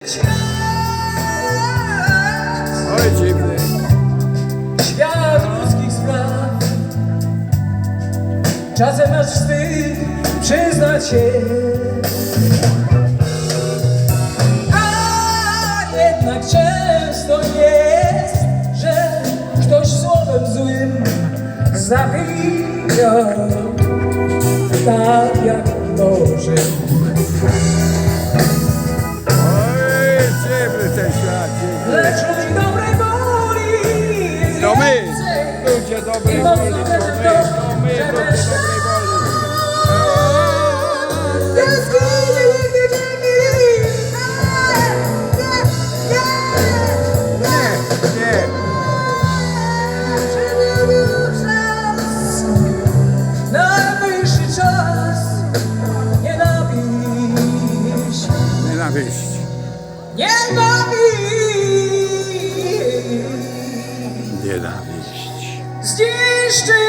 Oj, dziwny. Świat ludzkich spraw Czasem aż wstyd przyznać się A jednak często jest, że ktoś słowem złym zabija Tak jak może Lecz ludzi dobrej woli jest To my, ludzie dobrej woli, to my, to, my, ludzie dobrej woli. Nie, nie. Najwyższy czas nienawiść, Nienawiść. nienawiść Nienawiść. Niszczyć.